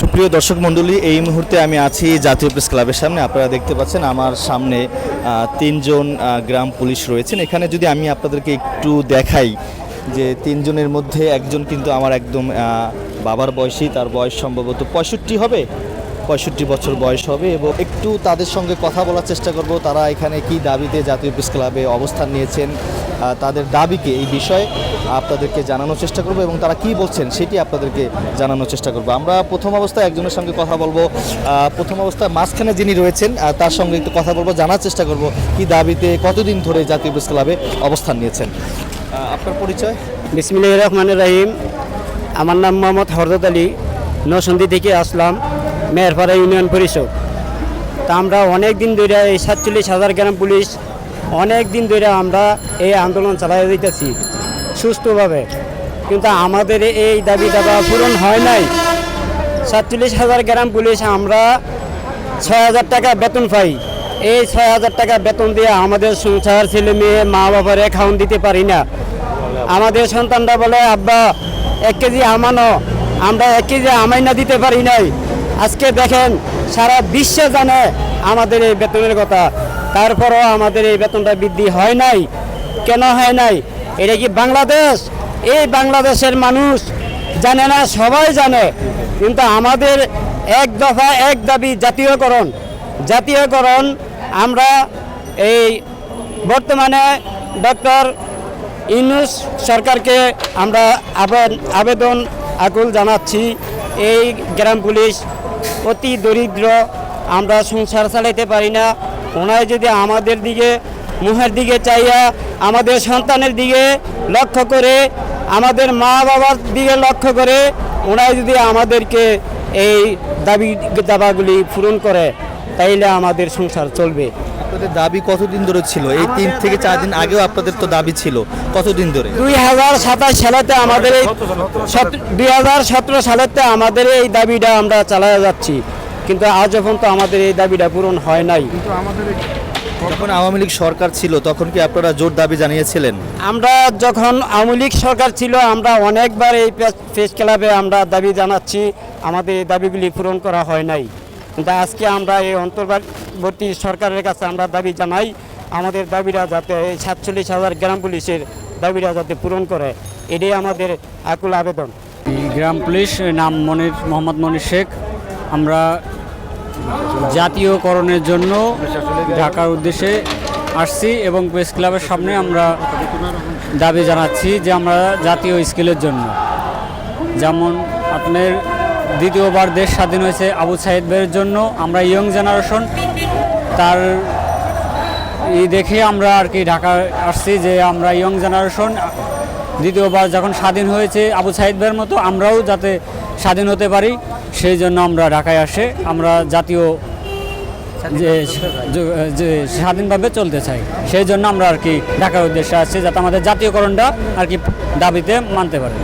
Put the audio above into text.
সুপ্রিয় দর্শক মণ্ডলী, এই মুহূর্তে আমি আছি জাতীয় প্রেস ক্লাবের সামনে। আপনারা দেখতে পাচ্ছেন আমার সামনে তিনজন গ্রাম পুলিশ রয়েছেন। এখানে যদি আমি আপনাদেরকে একটু দেখাই যে তিনজনের মধ্যে একজন কিন্তু আমার একদম বাবার বয়সী, তার বয়স সম্ভবত পঁয়ষট্টি হবে, পঁয়ষট্টি বছর বয়স হবে এবং একটু তাদের সঙ্গে কথা বলার চেষ্টা করব, তারা এখানে কি দাবিতে জাতীয় প্রেস ক্লাবে অবস্থান নিয়েছেন তাদের দাবিকে, এই বিষয়ে আপনাদেরকে জানানোর চেষ্টা করব এবং তারা কি বলছেন সেটি আপনাদেরকে জানানোর চেষ্টা করব। আমরা প্রথম অবস্থায় একজনের সঙ্গে কথা বলব। প্রথম অবস্থায় মাঝখানে যিনি রয়েছেন তার সঙ্গে একটু কথা বলব, জানার চেষ্টা করব কি দাবিতে, কতদিন ধরে জাতীয় প্রেস ক্লাবে অবস্থান নিয়েছেন। আপনার পরিচয়? বিসমিল্লাহ রহমান রাহিম। আমার নাম মোহাম্মদ হরদত আলী। নসন্দি থেকে আসলাম মেয়রপাড়া ইউনিয়ন পরিষদ। তা আমরা অনেক দিন ধরে এই সাতচল্লিশ হাজার গ্রাম পুলিশ অনেক দিন ধরে আমরা এই আন্দোলন চালাই দিতেছি সুস্থভাবে কিন্তু আমাদের এই দাবি দাবা পূরণ হয় নাই। সাতচল্লিশ হাজার গ্রাম পুলিশ আমরা ছয় হাজার টাকা বেতন পাই। এই ছয় হাজার টাকা বেতন দিয়ে আমাদের সংসার, ছেলে মেয়ে, মা বাবারে খাওয়ান দিতে পারি না। আমাদের সন্তানরা বলে, আব্বা, এক কেজি আমানো আমরা এক কেজি আমাই না দিতে পারি নাই। আজকে দেখেন, সারা বিশ্বে জানে আমাদের এই বেতনের কথা। তারপরও আমাদের এই বেতনটা বৃদ্ধি হয় নাই। কেন হয় নাই? এটা কি বাংলাদেশ? এই বাংলাদেশের মানুষ জানে না, সবাই জানে। কিন্তু আমাদের এক দফা, এক দাবি, জাতীয়করণ। জাতীয়করণ আমরা এই বর্তমানে ডক্টর ইউনুস সরকারকে আমরা আবে- আবেদন আকুল জানাচ্ছি। এই গ্রাম পুলিশ অতি দরিদ্র, আমরা সংসার চালাইতে পারি না। ওনায় যদি আমাদের দিকে মুহের দিকে চাইয়া আমাদের সন্তানের দিকে লক্ষ্য করে আমাদের মা বাবার দিকে লক্ষ্য করে ওনায় যদি আমাদেরকে এই দাবি দাবাগুলি পূরণ করে তাইলে আমাদের সংসার চলবে। আপনাদের দাবি কতদিন ধরে ছিল? এই তিন থেকে চার দিন আগেও আপনাদের তো দাবি ছিল। কতদিন ধরে? দুই হাজার সাতাশ সালেতে আমাদের এই দুই হাজার সতেরো সালেতে আমাদের এই দাবিটা আমরা চালায় যাচ্ছি। কিন্তু আজ পর্যন্ত আমাদের এই দাবিটা পূরণ হয় নাই। কিন্তু আমাদের যখন আওয়ামী লীগ সরকার ছিল তখন কি আপনারা জোর দাবি জানিয়েছিলেন? আমরা যখন আওয়ামী লীগ সরকার ছিল আমরা অনেকবার এই প্রেস ক্লাবে আমরা দাবি জানাচ্ছি আমাদের এই দাবিগুলি পূরণ করা হয় নাই। কিন্তু আজকে আমরা এই অন্তর্বর্তী সরকারের কাছে আমরা দাবি জানাই আমাদের দাবিটা যাতে এই সাতচল্লিশ হাজার গ্রাম পুলিশের দাবিটা যাতে পূরণ করে এটাই আমাদের আকুল আবেদন। গ্রাম পুলিশ নাম মনির মোহাম্মদ মনির শেখ। আমরা জাতীয়করণের জন্য ঢাকার উদ্দেশ্যে আসছি এবং প্রেস ক্লাবের সামনে আমরা দাবি জানাচ্ছি যে আমরা জাতীয় স্কেলের জন্য। যেমন আপনার দ্বিতীয়বার দেশ স্বাধীন হয়েছে আবু সাইদ ভাইয়ের জন্য, আমরা ইয়ং জেনারেশন, তার ই দেখে আমরা আর কি ঢাকা আসছি যে আমরা ইয়ং জেনারেশন দ্বিতীয়বার যখন স্বাধীন হয়েছে আবু সাইদ ভাইয়ের মতো আমরাও যাতে স্বাধীন হতে পারি সেই জন্য আমরা ঢাকায় আসে আমরা জাতীয় যে স্বাধীনভাবে চলতে চাই। সেই জন্য আমরা আর কি ঢাকার উদ্দেশ্যে আসছি যাতে আমাদের জাতীয়করণটা আর কি দাবিতে মানতে পারে।